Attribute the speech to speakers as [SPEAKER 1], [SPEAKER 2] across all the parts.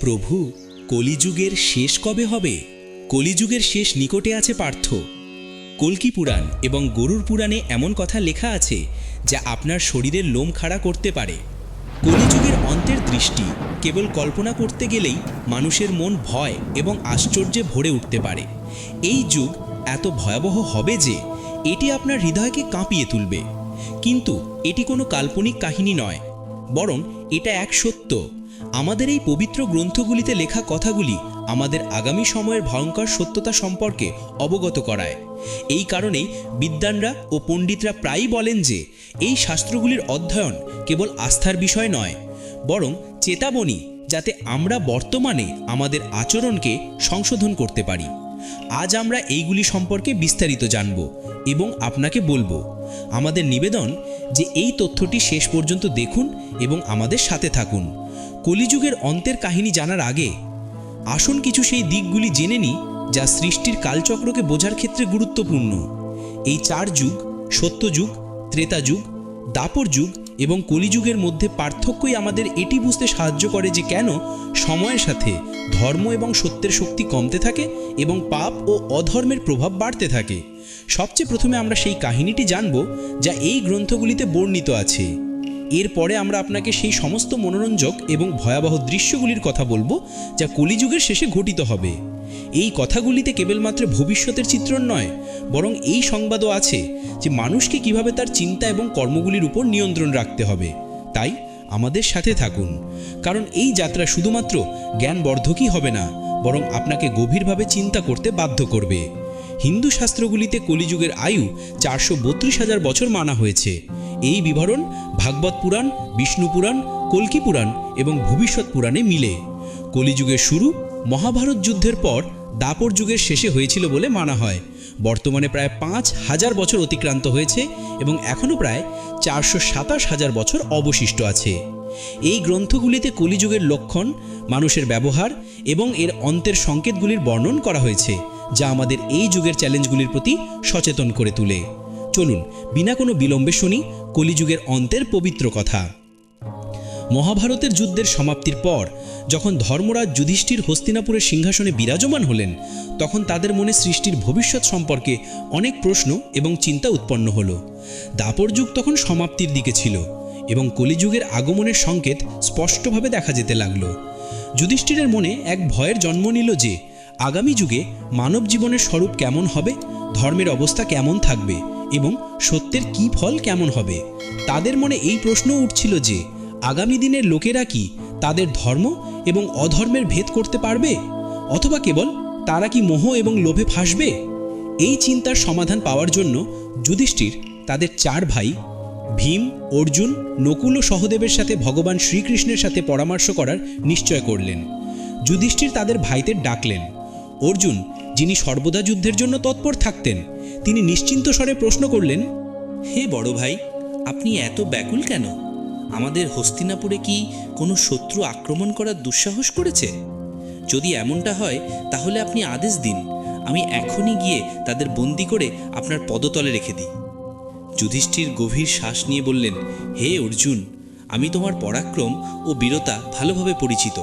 [SPEAKER 1] প্রভু, কলিযুগের শেষ কবে হবে? কলিযুগের শেষ নিকটে আছে পার্থ। কল্কি পুরাণ এবং গরুর পুরাণে এমন কথা লেখা আছে, যা আপনার শরীরের লোম খাড়া করতে পারে। কলিযুগের অন্তের দৃষ্টি কেবল কল্পনা করতে গেলেই মানুষের মন ভয় এবং আশ্চর্যে ভরে উঠতে পারে। এই যুগ এত ভয়াবহ হবে যে এটি আপনার হৃদয়কে কাঁপিয়ে তুলবে। কিন্তু এটি কোনো কাল্পনিক কাহিনী নয়, বরং এটা এক সত্য। আমাদের এই পবিত্র গ্রন্থগুলিতে লেখা কথাগুলি আমাদের আগামী সময়ের ভয়ঙ্কর সত্যতা সম্পর্কে অবগত করায়। এই কারণেই বিদ্বানরা ও পণ্ডিতরা প্রায়ই বলেন যে, এই শাস্ত্রগুলির অধ্যয়ন কেবল আস্থার বিষয় নয়, বরং চেতাবনী যাতে আমরা বর্তমানে আমাদের আচরণকে সংশোধন করতে পারি। আজ আমরা এইগুলি সম্পর্কে বিস্তারিত জানব এবং আপনাকে বলব, আমাদের নিবেদন যে এই তথ্যটি শেষ পর্যন্ত দেখুন এবং আমাদের সাথে থাকুন। কলিযুগের অন্তের কাহিনী জানার আগে, আসুন কিছু সেই দিকগুলি জেনে নিই যা সৃষ্টির কালচক্রকে বোঝার ক্ষেত্রে গুরুত্বপূর্ণ। এই চার যুগ সত্যযুগ ত্রেতা যুগ, দাপর যুগ এবং কলিযুগের মধ্যে পার্থক্যই আমাদের এটি বুঝতে সাহায্য করে যে কেন সময়ের সাথে ধর্ম এবং সত্যের শক্তি কমতে থাকে এবং পাপ ও অধর্মের প্রভাব বাড়তে থাকে। সবচেয়ে প্রথমে আমরা সেই কাহিনীটি জানব যা এই গ্রন্থগুলিতে বর্ণিত আছে। এরপরে আমরা আপনাকে সেই সমস্ত মনোরঞ্জক এবং ভয়াবহ দৃশ্যগুলির কথা বলব, যা কলিযুগের শেষে ঘটিত হবে। এই কথাগুলিতে কেবলমাত্র ভবিষ্যতের চিত্রণ নয়, বরং এই সংবাদও আছে যে মানুষকে কীভাবে তার চিন্তা এবং কর্মগুলির উপর নিয়ন্ত্রণ রাখতে হবে। তাই আমাদের সাথে থাকুন, কারণ এই যাত্রা শুধুমাত্র জ্ঞানবর্ধকই হবে না, বরং আপনাকে গভীরভাবে চিন্তা করতে বাধ্য করবে। হিন্দু শাস্ত্রগুলিতে কলিযুগের আয়ু চারশো বত্রিশ হাজার বছর মানা হয়েছে। এই বিবরণ ভাগবত পুরাণ, বিষ্ণু পুরাণ, কল্কি পুরাণ এবং ভবিষ্যৎ পুরাণে মিলে। কলিযুগের শুরু, মহাভারত যুদ্ধের পর দাপর যুগের শেষে হয়েছিল বলে মানা হয়। বর্তমানে প্রায় পাঁচ হাজার বছর অতিক্রান্ত হয়েছে এবং এখনও প্রায় চারশো সাতাশ হাজার বছর অবশিষ্ট আছে। এই গ্রন্থগুলিতে কলিযুগের লক্ষণ, মানুষের ব্যবহার এবং এর অন্তের সংকেতগুলির বর্ণন করা হয়েছে, যা আমাদের এই যুগের চ্যালেঞ্জগুলির প্রতি সচেতন করে তোলে। চলুন, বিনা কোনো বিলম্বে শুনি কলিযুগের অন্তের পবিত্র কথা। মহাভারতের যুদ্ধের সমাপ্তির পর, যখন ধর্মরাজ যুধিষ্ঠির হস্তিনাপুরের সিংহাসনে বিরাজমান হলেন, তখন তাদের মনে সৃষ্টির ভবিষ্যৎ সম্পর্কে অনেক প্রশ্ন এবং চিন্তা উৎপন্ন হলো। দাপর যুগ তখন সমাপ্তির দিকে ছিল এবং কলিযুগের আগমনের সংকেত স্পষ্টভাবে দেখা যেতে লাগল। যুধিষ্ঠিরের মনে এক ভয়ের জন্ম নিল যে, আগামী যুগে মানব জীবনের স্বরূপ কেমন হবে, ধর্মের অবস্থা কেমন থাকবে এবং সত্যের কি ফল কেমন হবে? তাদের মনে এই প্রশ্ন উঠছিল যে, আগামী দিনের লোকেরা কি তাদের ধর্ম এবং অধর্মের ভেদ করতে পারবে? অথবা কেবল তারা কি মোহ এবং লোভে ফাঁসবে? এই চিন্তার সমাধান পাওয়ার জন্য যুধিষ্ঠির, তাদের চার ভাই, ভীম, অর্জুন, নকুল ও সহদেবের সাথে ভগবান শ্রীকৃষ্ণের সাথে পরামর্শ করার নিশ্চয় করলেন। যুধিষ্ঠির তাদের ভাইদের ডাকলেন। অর্জুন, যিনি সর্বদা যুদ্ধের জন্য তৎপর থাকতেন তিনি নিশ্চিন্ত স্বরে প্রশ্ন করলেন,
[SPEAKER 2] হে বড় ভাই, আপনি এত ব্যাকুল কেন? আমাদের হস্তিনাপুরে কি কোনো শত্রু আক্রমণ করার দুঃসাহস করেছে? যদি এমনটা হয়, তাহলে আপনি আদেশ দিন। আমি এখনই গিয়ে তাদের বন্দি করে আপনার পদতলে রেখে দিই। যুধিষ্ঠির গভীর শ্বাস নিয়ে বললেন, হে অর্জুন, আমি তোমার পরাক্রম ও বীরতা ভালোভাবে পরিচিত।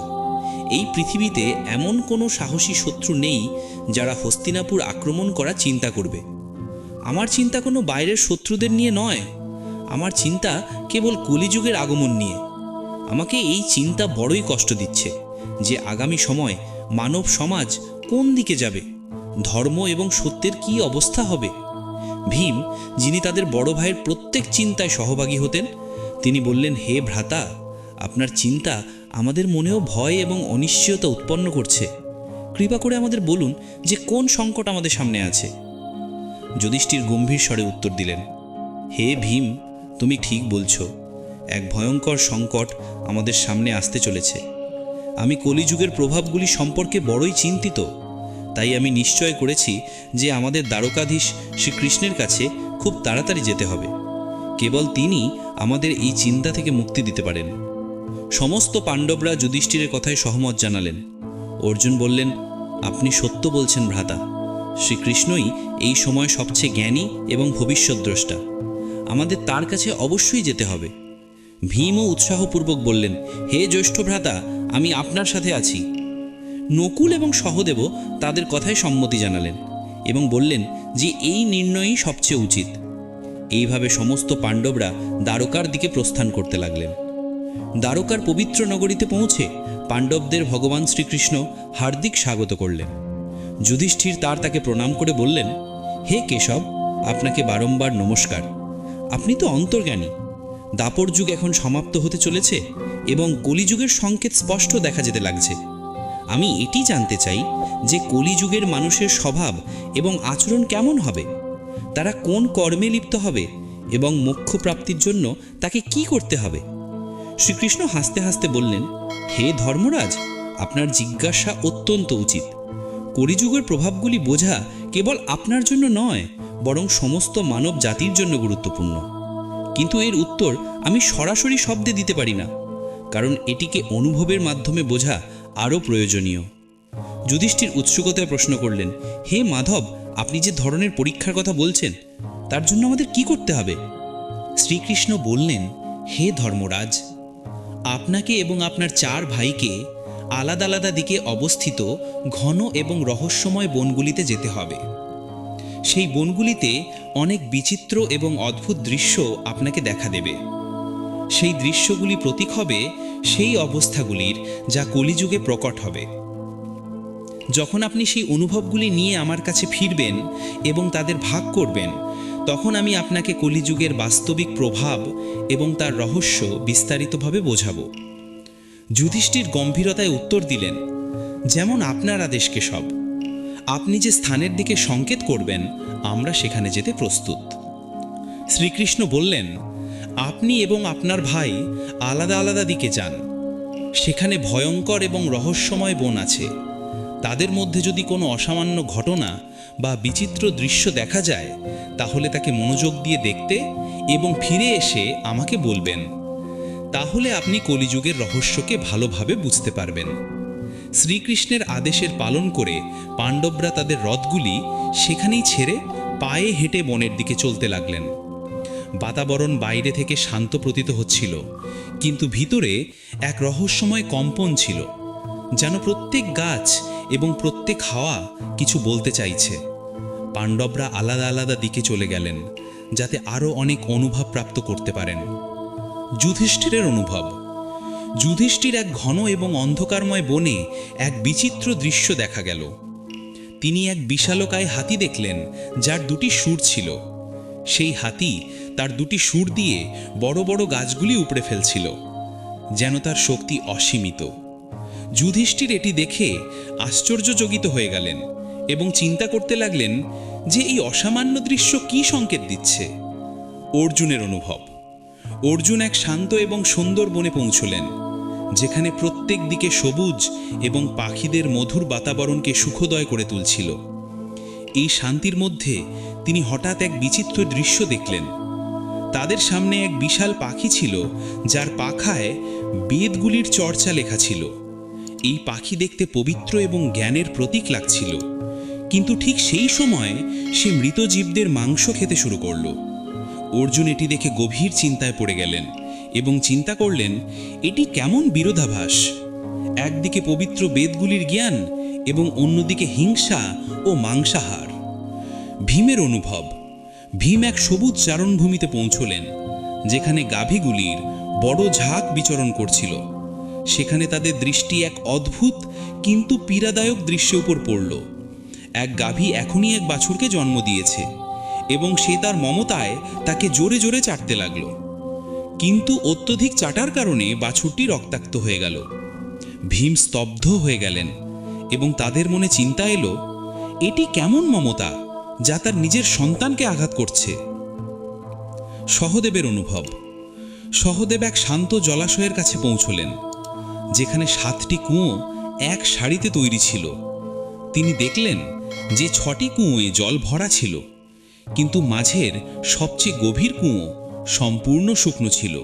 [SPEAKER 2] এই পৃথিবীতে এমন কোনো সাহসী শত্রু নেই যারা হস্তিনাপুর আক্রমণ করা চিন্তা করবে। আমার চিন্তা কোনো বাইরের শত্রুদের নিয়ে নয়। আমার চিন্তা কেবল কলিযুগের আগমন নিয়ে। আমাকে এই চিন্তা বড়ই কষ্ট দিচ্ছে যে আগামী সময় মানব সমাজ কোন দিকে যাবে, ধর্ম এবং সত্যের কি অবস্থা হবে। ভীম, যিনি তাদের বড় ভাইয়ের প্রত্যেক চিন্তায় সহভাগী হতেন, তিনি বললেন, হে ভ্রাতা, আপনার চিন্তা আমাদের মনেও ভয় এবং অনিশ্চয়তা উৎপন্ন করছে। কৃপা করে আমাদের বলুন যে কোন সংকট আমাদের সামনে আছে? যুধিষ্ঠির গম্ভীর স্বরে উত্তর দিলেন, হে ভীম, তুমি ঠিক বলছো। এক ভয়ঙ্কর সংকট আমাদের সামনে আসতে চলেছে। আমি কলিযুগের প্রভাবগুলি সম্পর্কে বড়ই চিন্তিত। তাই আমি নিশ্চয় করেছি যে আমাদের দ্বারকাধীশ শ্রীকৃষ্ণের কাছে খুব তাড়াতাড়ি যেতে হবে। কেবল তিনি আমাদের এই চিন্তা থেকে মুক্তি দিতে পারেন। সমস্ত পাণ্ডবরা যুধিষ্ঠিরের কথায় সহমত জানালেন। অর্জুন বললেন, আপনি সত্য বলছেন ভ্রাতা। শ্রীকৃষ্ণই এই সময় সবচেয়ে জ্ঞানী এবং ভবিষ্যৎদ্রষ্টা আমাদের তার কাছে অবশ্যই যেতে হবে। ভীমও উৎসাহপূর্বক বললেন, হে জ্যৈষ্ঠ ভ্রাতা, আমি আপনার সাথে আছি। নকুল এবং সহদেবও তাদের কথায় সম্মতি জানালেন এবং বললেন যে এই নির্ণয়ই সবচেয়ে উচিত। এইভাবে সমস্ত পাণ্ডবরা দ্বারকার দিকে প্রস্থান করতে লাগলেন। দ্বারকার পবিত্র নগরীতে পৌঁছে পাণ্ডবদের ভগবান শ্রীকৃষ্ণ হার্দিক স্বাগত করলেন। যুধিষ্ঠির তার তাকে প্রণাম করে বললেন, হে কেশব, আপনাকে বারংবার নমস্কার। আপনি তো অন্তর্জ্ঞানী। দাপর যুগ এখন সমাপ্ত হতে চলেছে এবং কলিযুগের সংকেত স্পষ্ট দেখা যেতে লাগছে। আমি এটি জানতে চাই যে কলিযুগের মানুষের স্বভাব এবং আচরণ কেমন হবে? তারা কোন কর্মে লিপ্ত হবে এবং মোক্ষ প্রাপ্তির জন্য তাকে কি করতে হবে? শ্রীকৃষ্ণ হাসতে হাসতে বললেন, হে ধর্মরাজ, আপনার জিজ্ঞাসা অত্যন্ত উচিত। কলিযুগের প্রভাবগুলি বোঝা কেবল আপনার জন্য নয়, বরং সমস্ত মানব জাতির জন্য গুরুত্বপূর্ণ। কিন্তু এর উত্তর আমি সরাসরি শব্দে দিতে পারি না, কারণ এটিকে অনুভবের মাধ্যমে বোঝা আরও প্রয়োজনীয়। যুধিষ্ঠির উৎসুকতায় প্রশ্ন করলেন, হে মাধব, আপনি যে ধরনের পরীক্ষার কথা বলছেন, তার জন্য আমাদের কি করতে হবে? শ্রীকৃষ্ণ বললেন, হে ধর্মরাজ, আপনাকে এবং আপনার চার ভাইকে আলাদা আলাদা দিকে অবস্থিত ঘন এবং রহস্যময় বনগুলিতে যেতে হবে। সেই বনগুলিতে অনেক বিচিত্র এবং অদ্ভুত দৃশ্য আপনাকে দেখা দেবে। সেই দৃশ্যগুলি প্রতীক হবে সেই অবস্থাগুলির যা কলিযুগে প্রকট হবে। যখন আপনি সেই অনুভবগুলি নিয়ে আমার কাছে ফিরবেন এবং তাদের ভাগ করবেন, তখন আমি আপনাকে কলিযুগের বাস্তবিক প্রভাব এবং তার রহস্য বিস্তারিতভাবে বোঝাবো। যুধিষ্ঠির গম্ভীরতায় উত্তর দিলেন, যেমন আপনার আদেশকে সব, আপনি যে স্থানের দিকে সংকেত করবেন, আমরা সেখানে যেতে প্রস্তুত। শ্রীকৃষ্ণ বললেন, আপনি এবং আপনার ভাই আলাদা আলাদা দিকে যান, সেখানে ভয়ঙ্কর এবং রহস্যময় বন আছে। তাদের মধ্যে যদি কোনো অসামান্য ঘটনা বা বিচিত্র দৃশ্য দেখা যায়, তাহলে তাকে মনোযোগ দিয়ে দেখতে এবং ফিরে এসে আমাকে বলবেন। তাহলে আপনি কলিযুগের রহস্যকে ভালোভাবে বুঝতে পারবেন। শ্রীকৃষ্ণের আদেশের পালন করে পাণ্ডবরা তাদের রথগুলি সেখানেই ছেড়ে পায়ে হেঁটে বনের দিকে চলতে লাগলেন। বাতাবরণ বাইরে থেকে শান্ত প্রতীত হচ্ছিল, কিন্তু ভিতরে এক রহস্যময় কম্পন ছিল, যেন প্রত্যেক গাছ এবং প্রত্যেক হাওয়া কিছু বলতে চাইছে। পাণ্ডবরা আলাদা আলাদা দিকে চলে গেলেন, যাতে আরও অনেক অনুভব প্রাপ্ত করতে পারেন। যুধিষ্ঠিরের অনুভব। যুধিষ্ঠির এক ঘন এবং অন্ধকারময় বনে এক বিচিত্র দৃশ্য দেখা গেল। তিনি এক বিশালকায় হাতি দেখলেন, যার দুটি সুর ছিল। সেই হাতি তার দুটি সুর দিয়ে বড় বড় গাছগুলি উপড়ে ফেলছিল, যেন তার শক্তি অসীমিত। যুধিষ্ঠির এটি দেখে আশ্চর্যচকিত হয়ে গেলেন এবং চিন্তা করতে লাগলেন যে এই অসামান্য দৃশ্য কি সংকেত দিচ্ছে। অর্জুনের অনুভব। অর্জুন এক শান্ত এবং সুন্দর বনে পৌঁছলেন, যেখানে প্রত্যেক দিকে সবুজ এবং পাখিদের মধুর বাতাবরণকে সুখদয় করে তুলছিল। এই শান্তির মধ্যে তিনি হঠাৎ এক বিচিত্র দৃশ্য দেখলেন। তাদের সামনে এক বিশাল পাখি ছিল, যার পাখায় বেদগুলির চর্চা লেখা ছিল। এই পাখি দেখতে পবিত্র এবং জ্ঞানের প্রতীক লাগছিল, কিন্তু ঠিক সেই সময় সে মৃত জীবদের মাংস খেতে শুরু করল। অর্জুন এটি দেখে গভীর চিন্তায় পড়ে গেলেন এবং চিন্তা করলেন, এটি কেমন বিরোধাভাস? একদিকে পবিত্র বেদগুলির জ্ঞান এবং অন্যদিকে হিংসা ও মাংসাহার। ভীমের অনুভব। ভীম এক সবুজ চারণভূমিতে পৌঁছলেন, যেখানে গাভীগুলির বড় ঝাঁক বিচরণ করছিল। সেখানে তাদের দৃষ্টি এক অদ্ভুত কিন্তু পীড়াদায়ক দৃশ্যের উপর পড়ল। এক গাভী এখনই এক বাছুরকে জন্ম দিয়েছে। এবং সে তার মমতায় তাকে জোরে জোরে চাটতে লাগল। কিন্তু অত্যধিক চাটার কারণে বাছুরটি রক্তাক্ত হয়ে গেল। ভীম স্তব্ধ হয়ে গেলেন এবং তাদের মনে চিন্তা এলো, এটি কেমন মমতা যা তার নিজের সন্তানকে আঘাত করছে? সহদেবের অনুভব। সহদেব এক শান্ত জলাশয়ের কাছে পৌঁছলেন, যেখানে সাতটি কুঁয়ো এক সারিতে তৈরি ছিল। তিনি দেখলেন যে ছটি কুঁয়োয় জল ভরা ছিল। কিন্তু মাঝের সবচেয়ে গভীর কুঁয়ো সম্পূর্ণ শুকনো ছিল।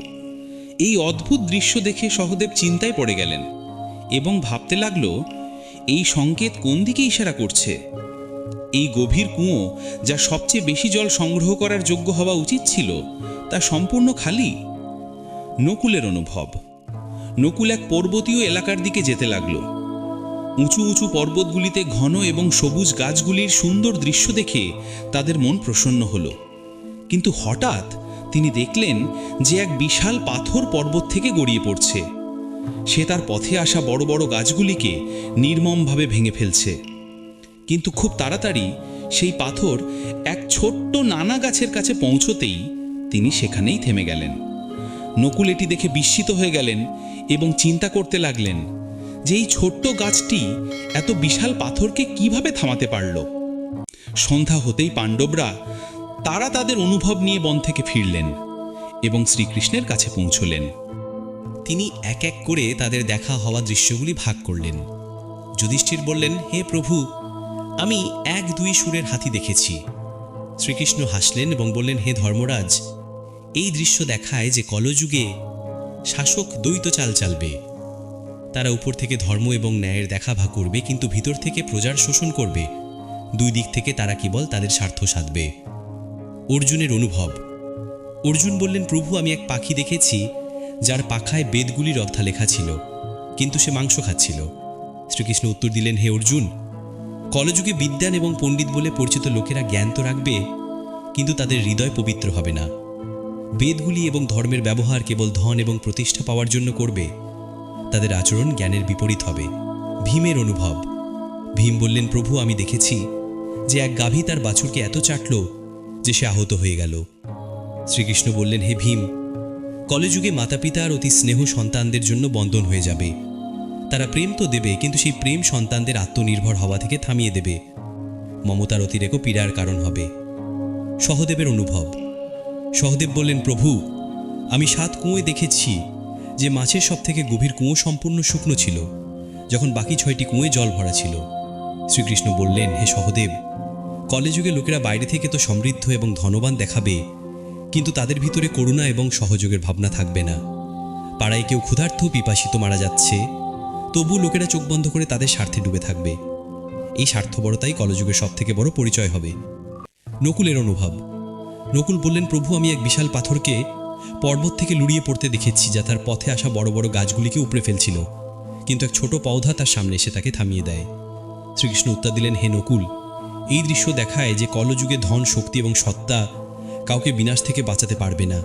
[SPEAKER 2] এই অদ্ভুত দৃশ্য দেখে সহদেব চিন্তায় পড়ে গেলেন এবং ভাবতে লাগল, এই সংকেত কোন দিকে ইশারা করছে? এই গভীর কুঁয়ো যা সবচেয়ে বেশি জল সংগ্রহ করার যোগ্য হওয়া উচিত ছিল, তা সম্পূর্ণ খালি? নকুলের অনুভব।
[SPEAKER 1] নকুল এক পর্বতীয় এলাকার দিকে যেতে লাগল। উঁচু উঁচু পর্বতগুলিতে ঘন এবং সবুজ গাছগুলির সুন্দর দৃশ্য দেখে তাদের মন প্রসন্ন হল। কিন্তু হঠাৎ তিনি দেখলেন যে এক বিশাল পাথর পর্বত থেকে গড়িয়ে পড়ছে। সে তার পথে আসা বড় বড় গাছগুলিকে নির্মমভাবে ভেঙে ফেলছে। কিন্তু খুব তাড়াতাড়ি সেই পাথর এক ছোট্ট নানা গাছের কাছে পৌঁছতেই তিনি সেখানেই থেমে গেলেন। নকুল এটি দেখে বিস্মিত হয়ে গেলেন এবং চিন্তা করতে লাগলেন যে এই ছোট্ট গাছটি এত বিশাল পাথরকে কীভাবে থামাতে পারল? সন্ধ্যা হতেই পাণ্ডবরা তারা তাদের অনুভব নিয়ে বন থেকে ফিরলেন এবং শ্রীকৃষ্ণের কাছে পৌঁছলেন। তিনি এক এক করে তাদের দেখা হওয়া দৃশ্যগুলি ভাগ করলেন। যুধিষ্ঠির বললেন, হে প্রভু, আমি এক দুই সুরের হাতি দেখেছি। শ্রীকৃষ্ণ হাসলেন এবং বললেন, হে ধর্মরাজ, এই দৃশ্য দেখায় যে কলযুগে শাসক দ্বৈত চাল চালবে। তারা উপর থেকে ধর্ম এবং ন্যায়ের দেখাভা করবে, কিন্তু ভিতর থেকে প্রজার শোষণ করবে। দুই দিক থেকে তারা কেবল তাদের স্বার্থ সাধবে। অর্জুনের অনুভব। অর্জুন বললেন, প্রভু, আমি এক পাখি দেখেছি, যার পাখায় বেদগুলির অর্থা লেখা ছিল, কিন্তু সে মাংস খাচ্ছিল। শ্রীকৃষ্ণ উত্তর দিলেন, হে অর্জুন, কলযুগে বিদ্যান এবং পণ্ডিত বলে পরিচিত লোকেরা জ্ঞান তো রাখবে, কিন্তু তাদের হৃদয় পবিত্র হবে না। বেদগুলি এবং ধর্মের ব্যবহার কেবল ধন এবং প্রতিষ্ঠা পাওয়ার জন্য করবে। তাদের আচরণ জ্ঞানের বিপরীত হবে। ভীমের অনুভব। ভীম বললেন, প্রভু, আমি দেখেছি যে এক গাভী তার বাছুরকে এত চাটল যে সে আহত হয়ে গেল। শ্রীকৃষ্ণ বললেন, হে ভীম, কলেযুগে মাতা পিতার অতি স্নেহ সন্তানদের জন্য বন্ধন হয়ে যাবে। তারা প্রেম তো দেবে, কিন্তু সেই প্রেম সন্তানদের আত্মনির্ভর হওয়া থেকে থামিয়ে দেবে। মমতার অতিরেকও পীড়ার কারণ হবে। সহদেবের অনুভব। সহদেব বললেন, প্রভু, আমি সাত কুঁয়ে দেখেছি যে মাছের সব থেকে গভীর কুঁয়ো সম্পূর্ণ শুকনো ছিল, যখন বাকি ছয়টি কুঁয়ে জল ভরা ছিল। শ্রীকৃষ্ণ বললেন, হে সহদেব, কলেযুগে লোকেরা বাইরে থেকে তো সমৃদ্ধ এবং ধনবান দেখাবে, কিন্তু তাদের ভিতরে করুণা এবং সহযোগের ভাবনা থাকবে না। পাড়ায় কেউ ক্ষুধার্থ পিপাসিত মারা যাচ্ছে তবু লোকেরা চোখ বন্ধ করে তাদের স্বার্থে ডুবে থাকবে। এই স্বার্থবরতাই কলযুগের সব থেকে বড় পরিচয় হবে। নকুলের অনুভব। নকুল বললেন, প্রভু, আমি এক বিশাল পাথরকে পর্বত থেকে লুড়িয়ে পড়তে দেখেছি যা তার পথে আসা বড় বড় গাছগুলিকে উপড়ে ফেলছিল। কিন্তু এক ছোট পৌধা তার সামনে এসে তাকে থামিয়ে দেয়। শ্রীকৃষ্ণ উত্তর দিলেন, হে নকুল, এই দৃশ্য দেখায় যে কলযুগে ধন, শক্তি এবং সত্তা কাউকে বিনাশ থেকে বাঁচাতে পারবে না।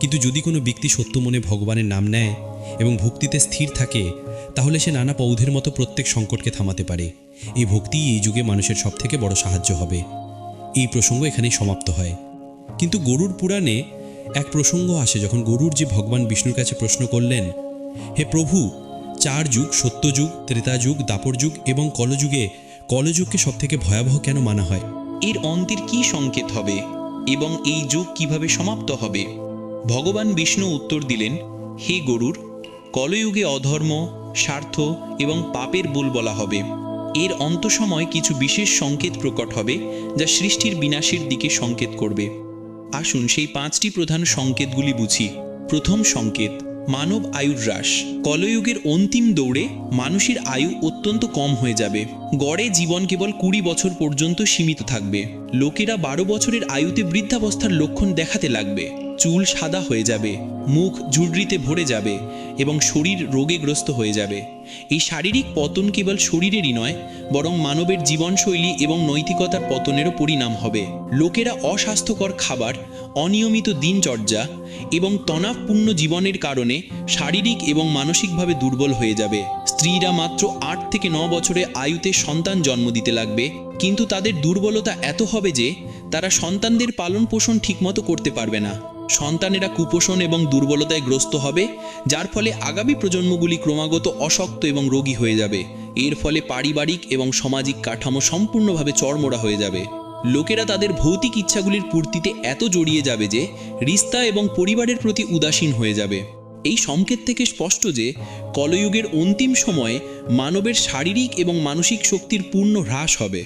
[SPEAKER 1] কিন্তু যদি কোনো ব্যক্তি সত্য মনে ভগবানের নাম নেয় এবং ভক্তিতে স্থির থাকে, তাহলে সে নানা পৌধের মতো প্রত্যেক সংকটকে থামাতে পারে। এই ভক্তি এই যুগে মানুষের সব থেকে বড় সাহায্য হবে। এই প্রসঙ্গ এখানেই সমাপ্ত হয়। কিন্তু গরুর পুরাণে এক প্রসঙ্গ আসে যখন গরুর যে ভগবান বিষ্ণুর কাছে প্রশ্ন করলেন, হে প্রভু, চার যুগ সত্যযুগ ত্রেতা যুগ, দাপর যুগ এবং কলযুগে, কলযুগকে সবথেকে ভয়াবহ কেন মানা হয়?
[SPEAKER 3] এর অন্তের কি সংকেত হবে এবং এই যুগ কীভাবে সমাপ্ত হবে? ভগবান বিষ্ণু উত্তর দিলেন, হে গরুর, কলযুগে অধর্ম, স্বার্থ এবং পাপের বুল বলা হবে। এর অন্তসময় কিছু বিশেষ সংকেত প্রকট হবে যা সৃষ্টির বিনাশের দিকে সংকেত করবে। আসুন সেই পাঁচটি প্রধান সংকেতগুলি বুঝি। প্রথম সংকেত, মানব আয়ুর হ্রাস। কলযুগের অন্তিম দৌড়ে মানুষের আয়ু অত্যন্ত কম হয়ে যাবে। গড়ে জীবন কেবল কুড়ি বছর পর্যন্ত সীমিত থাকবে। লোকেরা বারো বছরের আয়ুতে বৃদ্ধাবস্থার লক্ষণ দেখাতে লাগবে। চুল সাদা হয়ে যাবে, মুখ ঝুড়রিতে ভরে যাবে এবং শরীর রোগেগ্রস্ত হয়ে যাবে। এই শারীরিক পতন কেবল শরীরেরই নয়, বরং মানবের জীবনশৈলী এবং নৈতিকতার পতনেরও পরিণাম হবে। লোকেরা অস্বাস্থ্যকর খাবার, অনিয়মিত দিনচর্যা এবং তনাবপূর্ণ জীবনের কারণে শারীরিক এবং মানসিকভাবে দুর্বল হয়ে যাবে। স্ত্রীরা মাত্র আট থেকে ন বছরে আয়ুতে সন্তান জন্ম দিতে লাগবে, কিন্তু তাদের দুর্বলতা এত হবে যে তারা সন্তানদের পালন পোষণ ঠিকমতো করতে পারবে না। সন্তানেরা কুপোষণ এবং দুর্বলতায় গ্রস্ত হবে, যার ফলে আগামী প্রজন্মগুলি ক্রমাগত অশক্ত এবং রোগী হয়ে যাবে। এর ফলে পারিবারিক এবং সামাজিক কাঠামো সম্পূর্ণভাবে চরমোড়া হয়ে যাবে। লোকেরা তাদের ভৌতিক ইচ্ছাগুলির পূর্তিতে এত জড়িয়ে যাবে যে, রিস্তা এবং পরিবারের প্রতি উদাসীন হয়ে যাবে। এই সংকেত থেকে স্পষ্ট যে, কলযুগের অন্তিম সময়ে মানবের শারীরিক এবং মানসিক শক্তির পূর্ণ হ্রাস হবে।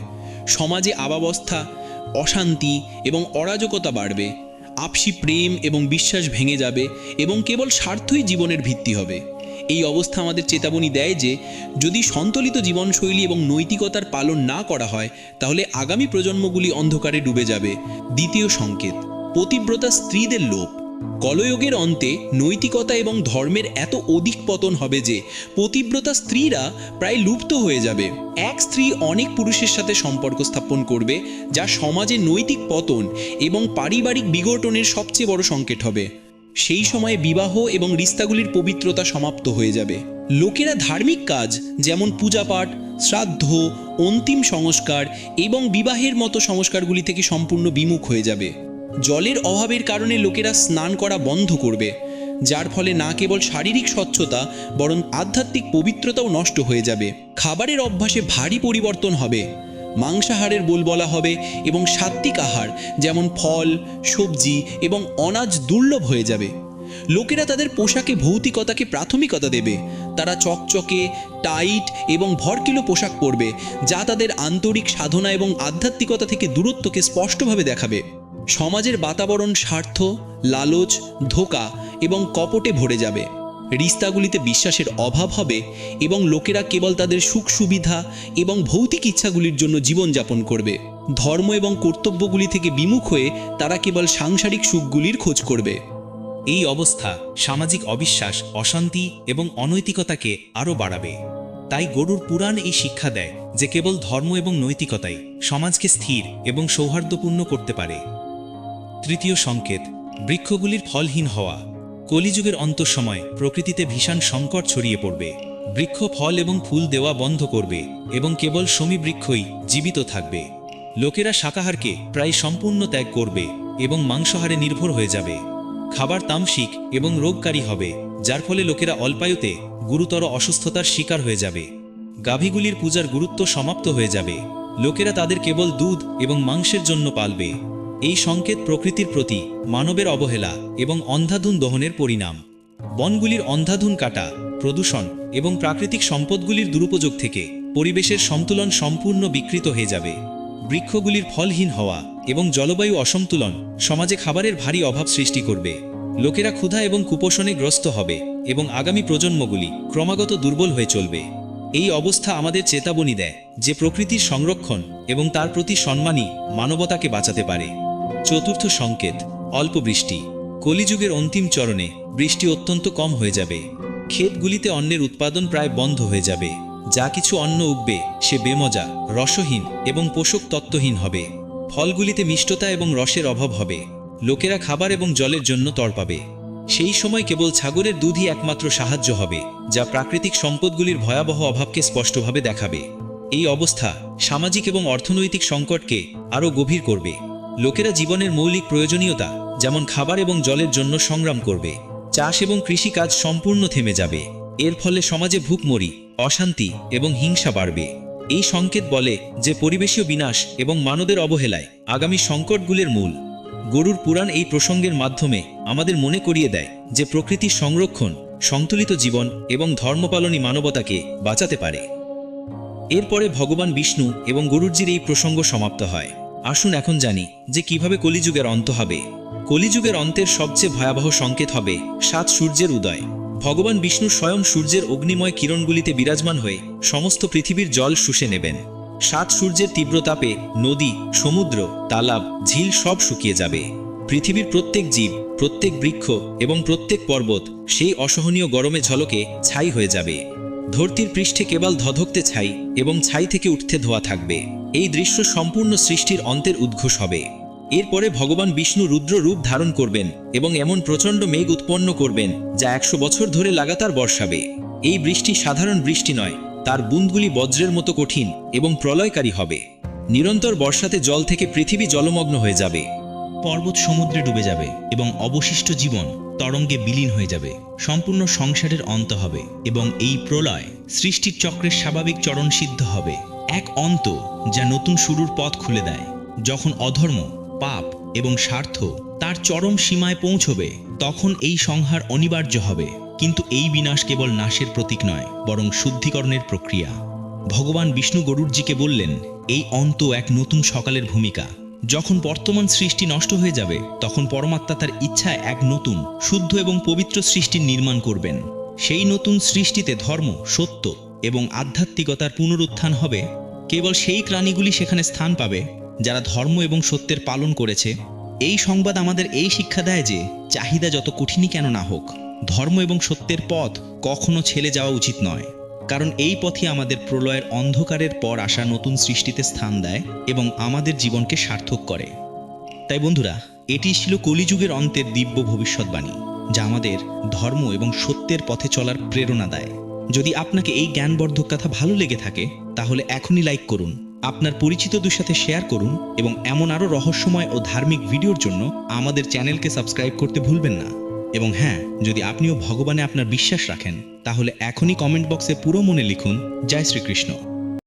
[SPEAKER 3] সমাজে আবাবস্থা, অশান্তি এবং অরাজকতা বাড়বে। আপসি প্রেম এবং বিশ্বাস ভেঙে যাবে এবং কেবল স্বার্থই জীবনের ভিত্তি হবে। এই অবস্থা আমাদের চেতাবনী দেয় যে, যদি সন্তুলিত জীবনশৈলী এবং নৈতিকতার পালন না করা হয়, তাহলে আগামী প্রজন্মগুলি অন্ধকারে ডুবে যাবে। দ্বিতীয় সংকেত, পতিব্রতা স্ত্রীদের লোপ।
[SPEAKER 2] কলয়োগের অন্তে নৈতিকতা এবং ধর্মের এত অধিক পতন হবে যে পতিব্রতা স্ত্রীরা প্রায় লুপ্ত হয়ে যাবে। এক স্ত্রী অনেক পুরুষের সাথে সম্পর্ক স্থাপন করবে, যা সমাজে নৈতিক পতন এবং পারিবারিক বিঘটনের সবচেয়ে বড় সংকেত হবে। সেই সময়ে বিবাহ এবং রিস্তাগুলির পবিত্রতা সমাপ্ত হয়ে যাবে। লোকেরা ধার্মিক কাজ, যেমন পূজাপাঠ, শ্রাদ্ধ, অন্তিম সংস্কার এবং বিবাহের মতো সংস্কারগুলি থেকে সম্পূর্ণ বিমুখ হয়ে যাবে। জলের অভাবের কারণে লোকেরা স্নান করা বন্ধ করবে, যার ফলে না কেবল শারীরিক স্বচ্ছতা, বরং আধ্যাত্মিক পবিত্রতাও নষ্ট হয়ে যাবে। খাবারের অভ্যাসে ভারী পরিবর্তন হবে। মাংসাহারের বলা হবে এবং সাত্ত্বিক আহার, যেমন ফল, সবজি এবং অনাজ দুর্লভ হয়ে যাবে। লোকেরা তাদের পোশাকে ভৌতিকতাকে প্রাথমিকতা দেবে। তারা চকচকে, টাইট এবং ভরকিলো পোশাক পরবে, যা তাদের আন্তরিক সাধনা এবং আধ্যাত্মিকতা থেকে দূরত্বকে স্পষ্টভাবে দেখাবে। সমাজের বাতাবরণ স্বার্থ, লালচ, ধোকা এবং কপটে ভরে যাবে। রিস্তাগুলিতে বিশ্বাসের অভাব হবে এবং লোকেরা কেবল তাদের সুখ সুবিধা এবং ভৌতিক ইচ্ছাগুলির জন্য জীবনযাপন করবে। ধর্ম এবং কর্তব্যগুলি থেকে বিমুখ হয়ে তারা কেবল সাংসারিক সুখগুলির খোঁজ করবে।
[SPEAKER 1] এই অবস্থা সামাজিক অবিশ্বাস, অশান্তি এবং অনৈতিকতাকে আরও বাড়াবে। তাই গরুর পুরাণ এই শিক্ষা দেয় যে কেবল ধর্ম এবং নৈতিকতাই সমাজকে স্থির এবং সৌহার্দ্যপূর্ণ করতে পারে। তৃতীয় সংকেত, বৃক্ষগুলির ফলহীন হওয়া। কলিযুগের অন্তর সময় প্রকৃতিতে ভীষণ সংকট ছড়িয়ে পড়বে। বৃক্ষ ফল এবং ফুল দেওয়া বন্ধ করবে এবং কেবল বৃক্ষই জীবিত থাকবে। লোকেরা শাকাহারকে প্রায় সম্পূর্ণ ত্যাগ করবে এবং মাংসাহারে নির্ভর হয়ে যাবে। খাবার তামসিক এবং রোগকারী হবে, যার ফলে লোকেরা অল্পায়ুতে গুরুতর অসুস্থতার শিকার হয়ে যাবে। গাভীগুলির পূজার গুরুত্ব সমাপ্ত হয়ে যাবে। লোকেরা তাদের কেবল দুধ এবং মাংসের জন্য পালবে। এই সংকেত প্রকৃতির প্রতি, মানবের অবহেলা এবং অন্ধাধুন দহনের পরিণাম। বনগুলির অন্ধাধুন কাটা, প্রদূষণ এবং প্রাকৃতিক সম্পদগুলির দুরুপযোগ থেকে পরিবেশের সন্তুলন সম্পূর্ণ বিকৃত হয়ে যাবে। বৃক্ষগুলির ফলহীন হওয়া এবং জলবায়ু অসন্তুলন সমাজে খাবারের ভারী অভাব সৃষ্টি করবে। লোকেরা ক্ষুধা এবং কুপোষণে গ্রস্ত হবে এবং আগামী প্রজন্মগুলি ক্রমাগত দুর্বল হয়ে চলবে। এই অবস্থা আমাদের চেতাবনী দেয় যে প্রকৃতির সংরক্ষণ এবং তার প্রতি সম্মানই মানবতাকে বাঁচাতে পারে। চতুর্থ সংকেত, অল্প বৃষ্টি। কলিযুগের অন্তিম চরণে বৃষ্টি অত্যন্ত কম হয়ে যাবে। ক্ষেতগুলিতে অন্নের উৎপাদন প্রায় বন্ধ হয়ে যাবে। যা কিছু অন্ন উঠবে সে বেমজা, রসহীন এবং পোষক তত্ত্বহীন হবে। ফলগুলিতে মিষ্টতা এবং রসের অভাব হবে। লোকেরা খাবার এবং জলের জন্য তর পাবে। সেই সময় কেবল ছাগলের দুধই একমাত্র সাহায্য হবে, যা প্রাকৃতিক সম্পদগুলির ভয়াবহ অভাবকে স্পষ্টভাবে দেখাবে। এই অবস্থা সামাজিক এবং অর্থনৈতিক সংকটকে আরও গভীর করবে। লোকেরা জীবনের মৌলিক প্রয়োজনীয়তা, যেমন খাবার এবং জলের জন্য সংগ্রাম করবে, চাষ এবং কৃষিকাজ সম্পূর্ণ থেমে যাবে। এর ফলে সমাজে ভুকমরি অশান্তি এবং হিংসা বাড়বে। এই সংকেত বলে যে পরিবেশীয় বিনাশ এবং মানবের অবহেলায় আগামী সংকটগুলির মূল। গরুর পুরাণ এই প্রসঙ্গের মাধ্যমে আমাদের মনে করিয়ে দেয় যে প্রকৃতির সংরক্ষণ, সন্তুলিত জীবন এবং ধর্মপালনই মানবতাকে বাঁচাতে পারে। এরপরে ভগবান বিষ্ণু এবং গরুরজির এই প্রসঙ্গ সমাপ্ত হয়। আসুন এখন জানি যে কীভাবে কলিযুগের অন্ত হবে। কলিযুগের অন্তের সবচেয়ে ভয়াবহ সংকেত হবে সাত সূর্যের উদয়। ভগবান বিষ্ণু স্বয়ং সূর্যের অগ্নিময় কিরণগুলিতে বিরাজমান হয়ে সমস্ত পৃথিবীর জল শুষে নেবেন। সাত সূর্যের তীব্র তাপে নদী, সমুদ্র, তালাব, ঝিল সব শুকিয়ে যাবে। পৃথিবীর প্রত্যেক জীব, প্রত্যেক বৃক্ষ এবং প্রত্যেক পর্বত সেই অসহনীয় গরমে ঝলকে ছাই হয়ে যাবে। ধরতির পৃষ্ঠে কেবল ধধকতে ছাই এবং ছাই থেকে উঠতে ধোয়া থাকবে। এই দৃশ্য সম্পূর্ণ সৃষ্টির অন্তের উদ্ঘোষ হবে। এরপরে ভগবান বিষ্ণু রুদ্র রূপ ধারণ করবেন এবং এমন প্রচণ্ড মেঘ উৎপন্ন করবেন যা একশো বছর ধরে লাগাতার বর্ষাবে। এই বৃষ্টি সাধারণ বৃষ্টি নয়, তার বুন্দগুলি বজ্রের মতো কঠিন এবং প্রলয়কারী হবে। নিরন্তর বর্ষাতে জল থেকে পৃথিবী জলমগ্ন হয়ে যাবে।
[SPEAKER 4] পর্বত সমুদ্রে ডুবে যাবে এবং অবশিষ্ট জীবন তরঙ্গে বিলীন হয়ে যাবে, সম্পূর্ণ সংসারের অন্ত হবে এবং এই প্রলয় সৃষ্টির চক্রের স্বাভাবিক চরণ সিদ্ধ হবে। এক অন্ত যা নতুন শুরুর পথ খুলে দেয়। যখন অধর্ম, পাপ এবং স্বার্থ তার চরম সীমায় পৌঁছবে, তখন এই সংহার অনিবার্য হবে। কিন্তু এই বিনাশ কেবল নাশের প্রতীক নয়, বরং শুদ্ধিকরণের প্রক্রিয়া। ভগবান বিষ্ণু গরুরজিকে বললেন, এই অন্ত এক নতুন সকালের ভূমিকা। যখন বর্তমান সৃষ্টি নষ্ট হয়ে যাবে, তখন পরমাত্মা তার ইচ্ছায় এক নতুন, শুদ্ধ এবং পবিত্র সৃষ্টির নির্মাণ করবেন। সেই নতুন সৃষ্টিতে ধর্ম, সত্য এবং আধ্যাত্মিকতার পুনরুত্থান হবে। কেবল সেই প্রাণীগুলি সেখানে স্থান পাবে, যারা ধর্ম এবং সত্যের পালন করেছে। এই সংবাদ আমাদের এই শিক্ষা দেয় যে, চাহিদা যত কঠিনই কেন না হোক, ধর্ম এবং সত্যের পথ কখনো ছেলে যাওয়া উচিত নয়। কারণ এই পথই আমাদের প্রলয়ের অন্ধকারের পর আসা নতুন সৃষ্টিতে স্থান দেয় এবং আমাদের জীবনকে সার্থক করে। তাই বন্ধুরা, এটি ছিল কলিযুগের অন্তের দিব্য ভবিষ্যৎবাণী, যা আমাদের ধর্ম এবং সত্যের পথে চলার প্রেরণা দেয়। যদি আপনাকে এই জ্ঞানবর্ধক কথা ভালো লেগে থাকে, তাহলে এখনই লাইক করুন, আপনার পরিচিতদের সাথে শেয়ার করুন এবং এমন আরও রহস্যময় ও ধার্মিক ভিডিওর জন্য আমাদের চ্যানেলকে সাবস্ক্রাইব করতে ভুলবেন না। এবং হ্যাঁ যদি আপনিও ভগবানে আপনার বিশ্বাস রাখেন, তাহলে এখনই কমেন্ট বক্সে পুরো মনে লিখুন, জয় শ্রীকৃষ্ণ।